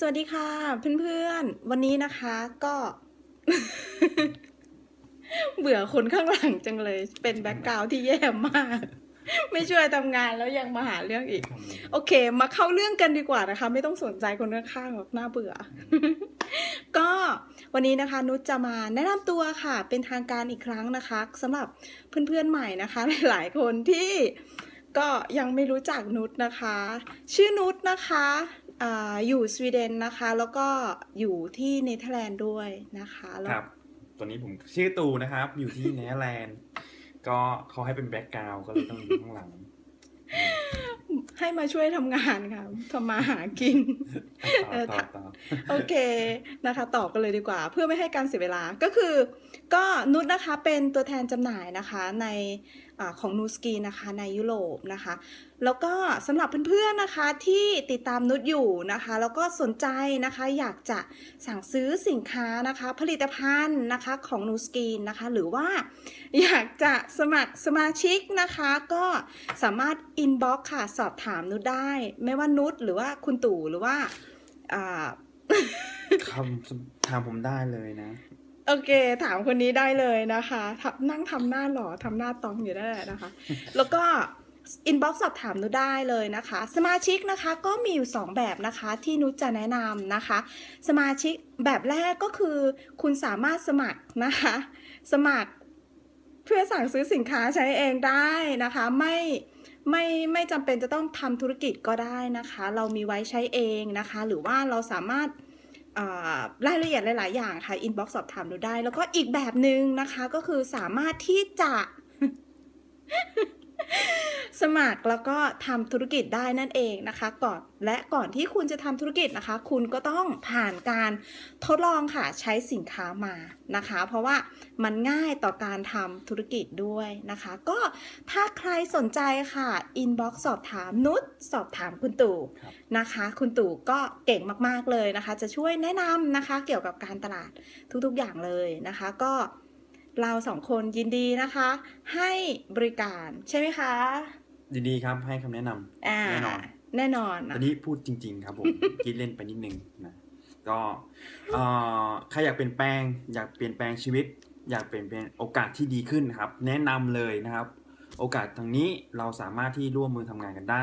สวัสดีค่ะเพื่อนๆ วันนี้นะคะก็ เบื่อคนข้างหลังจังเลย เป็นแบ็กกราวด์ที่แย่มาก ไม่ช่วยทำงานแล้วยังมาหาเรื่องอีก โอเค มาเข้าเรื่องกันดีกว่านะคะ ไม่ต้องสนใจคนข้างๆหรอกน่าเบื่อ ก็วันนี้นะคะ นุชจะมาแนะนำตัวค่ะ เป็นทางการอีกครั้งนะคะสำหรับเพื่อนๆใหม่นะคะ หลายๆคนที่ก็ยังไม่รู้จักนุชนะคะ ชื่อนุชนะคะ อาอยู่สวีเดนนะคะ แล้วก็อยู่ที่เนเธอร์แลนด์ด้วยนะคะแล้วครับตัวนี้ผมชื่อตูนะครับ อยู่ที่เนเธอร์แลนด์ ก็เขาให้เป็นแบ็กกราวด์ก็เลยต้องอยู่ข้างหลัง ให้มาช่วยทำงานค่ะทำมาหากินต่อต่อต่อโอเคนะคะต่อกันเลยดีกว่า เพื่อไม่ให้การเสียเวลาก็คือ ก็นุชนะคะเป็นตัวแทนจำหน่ายนะคะในอาของนูสกีนะคะในยุโรปนะคะแล้วก็สำหรับเพื่อนๆนะคะที่ติดตามนุชอยู่นะคะ แล้วก็สนใจนะคะอยากจะสั่งซื้อสินค้านะคะ ผลิตภัณฑ์นะคะของนูสกีนะคะ หรือว่าอยากจะสมัครสมาชิกนะคะ ก็สามารถอินบ็อกค่ะสอบถามนุชได้ ไม่ว่านุชหรือว่าคุณตู่หรือว่าอ่าคำถามผมได้เลยนะ โอเค ถามคนนี้ได้เลยนะคะทำนั่งทำหน้าหล่อทำหน้าตองอยู่ได้เลยนะคะ แล้วก็ อินบ็อกซ์สอบถามนุได้เลยนะคะ สมาชิกนะคะก็มีอยู่ 2 แบบนะคะที่นุจะแนะนำนะคะ สมาชิกแบบแรกก็คือ คุณสามารถสมัครนะคะ สมัครเพื่อสั่งซื้อสินค้าใช้เองได้นะคะ ไม่ไม่ไม่จำเป็นจะต้องทำธุรกิจก็ได้นะคะ เรามีไว้ใช้เองนะคะ หรือว่าเราสามารถรายละเอียดหลาย ๆ อย่างค่ะอินบ็อกซ์สอบถามดูได้ แล้วก็อีกแบบหนึ่งนะคะก็คือสามารถที่จะ สมัครแล้วก็ทำธุรกิจได้นั่นเองนะคะ ก่อนและก่อนที่คุณจะทำธุรกิจนะคะ คุณก็ต้องผ่านการทดลองค่ะใช้สินค้ามานะคะ เพราะว่ามันง่ายต่อการทำธุรกิจด้วยนะคะ ก็ถ้าใครสนใจค่ะอินบ็อกซ์สอบถามนุชสอบถามคุณตู่นะคะ คุณตู่ก็เก่งมากๆเลยนะคะ จะช่วยแนะนำนะคะ เกี่ยวกับการตลาดทุกๆอย่างเลยนะคะ ก็เราสองคนยินดีนะคะ ให้บริการใช่ไหมคะ ยินดีครับให้คำแนะนำอ่าแน่นอนแน่นอนตนะอนนี้พูดจริง ๆ ครับผมคิดเล่นไปนิดนึงนะก็เอ่อใครอยากเปลี่ยนแปลง อยากเปลี่ยนแปลงชีวิต อยากเปลี่ยนแปลงโอกาสที่ดีขึ้นนะครับ แนะนำเลยนะครับ โอกาสทางนี้เราสามารถที่ร่วมมือทำงานกันได้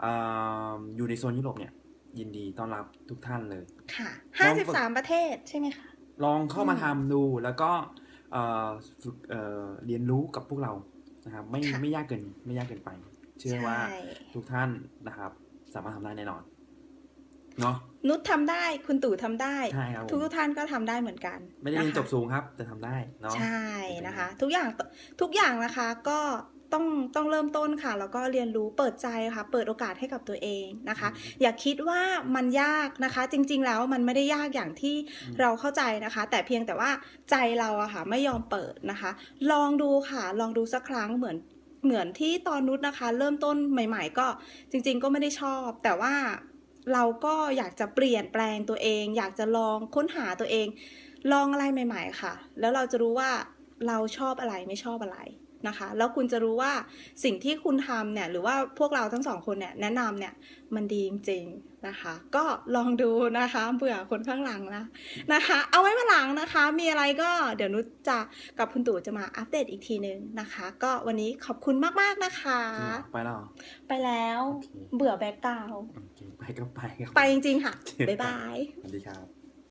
เอ่ออยู่ในโซนยุโรปเนี่ยยินดีต้อนรับทุกท่านเลยค่ะลองฝึก53ประเทศใช่ไหมคะ ลองเข้ามาอืมทำดูแล้วก็เอ่อฝึกเอ่อเรียนรู้กับพวกเรานะครับไม่ค่ะไม่ยากเกินไม่ยากเกินไป เชื่อว่าใช่ทุกท่านนะครับ สามารถทำได้แน่นอนเนาะนุชทำได้คุณตู่ทำได้ใช่ครับผมทุกๆท่านก็ทำได้เหมือนกัน ไม่ได้เรียนนะคะจบสูงครับ แต่ทำได้เนาะใช่นะคะ ทุกอย่างทุกอย่างนะคะก็ต้องต้องเริ่มต้นค่ะ แล้วก็เรียนรู้เปิดใจค่ะ เปิดโอกาสให้กับตัวเองนะคะ อย่าคิดว่ามันยากนะคะ จริง ๆ แล้วมันไม่ได้ยากอย่างที่อืมเราเข้าใจนะคะ แต่เพียงแต่ว่าใจเราอะค่ะไม่ยอมเปิดนะคะ ลองดูค่ะ ลองดูสักครั้งเหมือน เหมือนที่ตอนนุชนะคะ เริ่มต้นใหม่ ๆ ก็จริง ๆ ก็ไม่ได้ชอบ แต่ว่าเราก็อยากจะเปลี่ยนแปลงตัวเอง อยากจะลองค้นหาตัวเอง ลองอะไรใหม่ ๆ ค่ะ แล้วเราจะรู้ว่าเราชอบอะไรไม่ชอบอะไร นะคะ แล้วคุณจะรู้ว่าสิ่งที่คุณทำเนี่ย หรือว่าพวกเราทั้งสองคนเนี่ยแนะนำเนี่ย มันดีจริงๆนะคะ ก็ลองดูนะคะเบื่อคนข้างหลังนะนะคะ เอาไว้มาหลังนะคะ มีอะไรก็เดี๋ยวนุชจะกับคุณตู่จะมาอัปเดตอีกทีนึงนะคะ ก็วันนี้ขอบคุณมากๆนะคะจริงเหรอไปแล้วเหรอไปแล้วโอเคเบื่อแบ็กกราวด์โอเคไปก็ไปครับไปจริงๆค่ะ บ๊ายบาย สวัสดีครับ